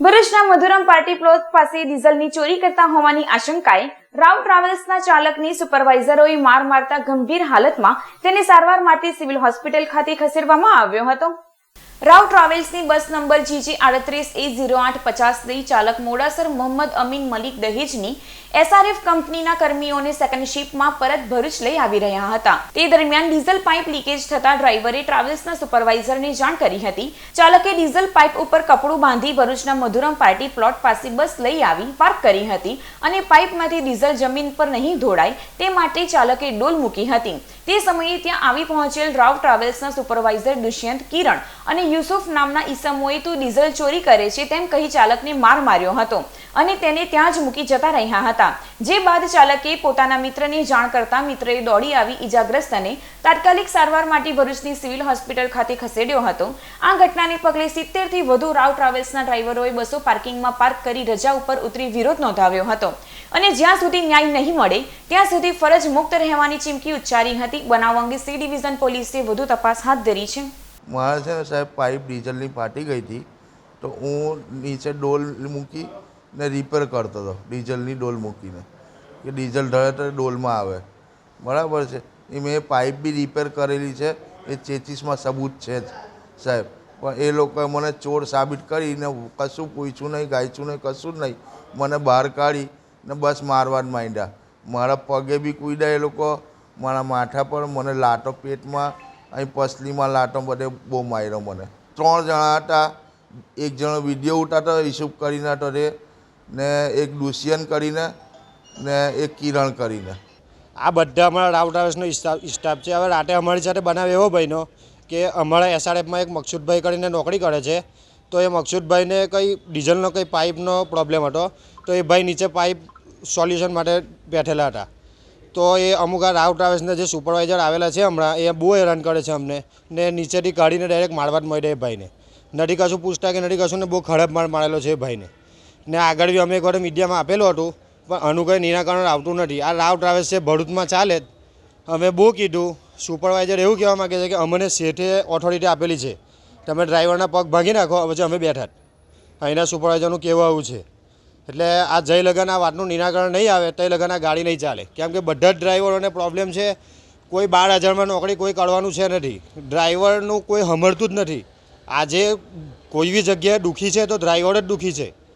ભરૂચના Madhuram party plot પાસે ડીઝલની ચોરી કરતા હોવાની આશંકાએ રાવ ટ્રાવેલ્સના ચાલકની સુપરવાઇઝરોએ માર મારતા ગંભીર હાલતમાં તેને સારવાર માટે સિવિલ હોસ્પિટલ ખાતે ખસેડવામાં આવ્યો હતો. રાવ ટ્રાવેલ્સની બસ નંબર જીજી આડત્રીસ એ ઝીરો આઠ પચાસ દઈ ચાલક મોડાસર મોહમ્મદ અમીન મલિક દહેજની એસઆરએફ કંપનીના કર્મીઓને સેકન્ડ શિપમાં પરત ભરૂચ લઈ આવી રહ્યા હતા. તે દરમિયાન ડીઝલ પાઇપ લીકેજ થતા ડ્રાઈવરે ટ્રાવેલ્સના સુપરવાઇઝરને જાણ કરી હતી. ચાલકે ડીઝલ પાઇપ ઉપર કપડું બાંધી ભરૂચના મધુરમ પાર્ટી પ્લોટ પાસે બસ લઈ આવી, પાર્ક કરી હતી અને પાઇપમાંથી ડીઝલ જમીન પર નહીં ધોડાય તે માટે ચાલકે ડોલ મૂકી હતી. તે સમયે ત્યાં આવી પહોંચેલ રાવ ટ્રાવેલ્સના સુપરવાઇઝર દુષ્યંત કિરણ અને યુસુફ નામના ઈસમોએ તું ડીઝલ ચોરી કરે છે તેમ કહી ચાલકને માર માર્યો હતો અને તેને ત્યાં જ મૂકી જતા રહ્યા હતા. જે બાદ ચાલકે પોતાના મિત્રને જાણ કરતા મિત્રએ દોડી આવી ઈજાગ્રસ્તને તાત્કાલિક સારવાર માટે ભરૂચની સિવિલ હોસ્પિટલ ખાતે ખસેડ્યો હતો. આ ઘટનાને પગલે સિત્તેરથી વધુ રાવ ટ્રાવેલ્સના ડ્રાઈવરોએ બસો પાર્કિંગમાં પાર્ક કરી રજા ઉપર ઉતરી વિરોધ નોંધાવ્યો હતો. અને જ્યાં સુધી ન્યાય નહીં મળે, ત્યાં સુધી ફરજ મુક્ત રહેવાની ચીમકી ઉચ્ચારી હતી. બનાવ અંગે સી ડિવિઝન પોલીસે વધુ તપાસ હાથ ધરી છે. મારે છે ને સાહેબ પાઇપ ડીઝલની ફાટી ગઈ હતી, તો હું નીચે ડોલ મૂકી ને રિપેર કરતો હતો, ડીઝલની ડોલ મૂકીને. કે ડીઝલ ઢળે તો ડોલમાં આવે. બરાબર છે. એ મેં પાઇપ બી રિપેર કરેલી છે, એ ચેચીસમાં સબૂત છે જ, સાહેબ. પણ એ લોકોએ મને ચોર સાબિત કરીને કશું પૂછ્યું નહીં, ગાયચું નહીં, કશું જ નહીં. મને બહાર કાઢી ને બસ મારવા જ માંડ્યા. મારા પગે બી કૂદ્યા એ લોકો મારા માથા પર મને લાટો પેટમાં, અહીં પસલીમાં લાટો બધે બહુ માર્યો મને. ત્રણ જણા હતા, એક જણો વીડિયો ઉઠાતો ઈશુફ કરીને હતો રે ને એક દુષ્યંત કરીને, ને એક કિરણ કરીને. આ બધા અમારા રાવ ટ્રાવેલ્સનો સ્ટાફ છે. હવે રાતે અમારી સાથે બનાવ એવો ભાઈનો કે અમારા એસઆરએફમાં એક મકસુદભાઈ કરીને નોકરી કરે છે. તો એ મકસુદભાઈને કંઈ ડીઝલનો કંઈ પાઇપનો પ્રોબ્લેમ હતો, તો એ ભાઈ નીચે પાઇપ સોલ્યુશન માટે બેઠેલા હતા. તો એ અમુક આ રાવ ટ્રાવેલ્સના જે સુપરવાઇઝર આવેલા છે હમણાં, એ બહુ હેરાન કરે છે અમને. ને નીચેથી કાઢીને ડાયરેક્ટ મારવા જ મળે એ ભાઈને. નથી કશું પૂછતા કે નથી કશું ને બહુ ખરાબ માર મારેલો છે ભાઈને. ને આગળ બી અમે એકવાર મીડિયામાં આપેલું હતું, પણ આનું કંઈ નિરાકરણ આવતું નથી. આ રાવ ટ્રાવેલ્સ છે ભરૂચમાં ચાલે જ. અમે બહુ કીધું સુપરવાઇઝર એવું કહેવા માગે છે કે અમને શેઠે ઓથોરિટી આપેલી છે. તમે ડ્રાઈવરના પગ ભાંગી નાખો, પછી અમે બેઠા જ. અહીંના સુપરવાઇઝરનું કહેવું આવું છે. એટલે આ જય લગન આ વાતનું નિરાકરણ નહીં આવે તય લગન આ ગાડી નહીં ચાલે. કેમ કે બધા જ ડ્રાઈવરોને પ્રોબ્લેમ છે. કોઈ બાર હજારમાં નોકરી કોઈ કરવાનું છે નથી. ડ્રાઈવરનું કોઈ સમજતું જ નથી. આજે કોઈ બી જગ્યાએ દુઃખી છે તો ડ્રાઈવર જ દુઃખી છે.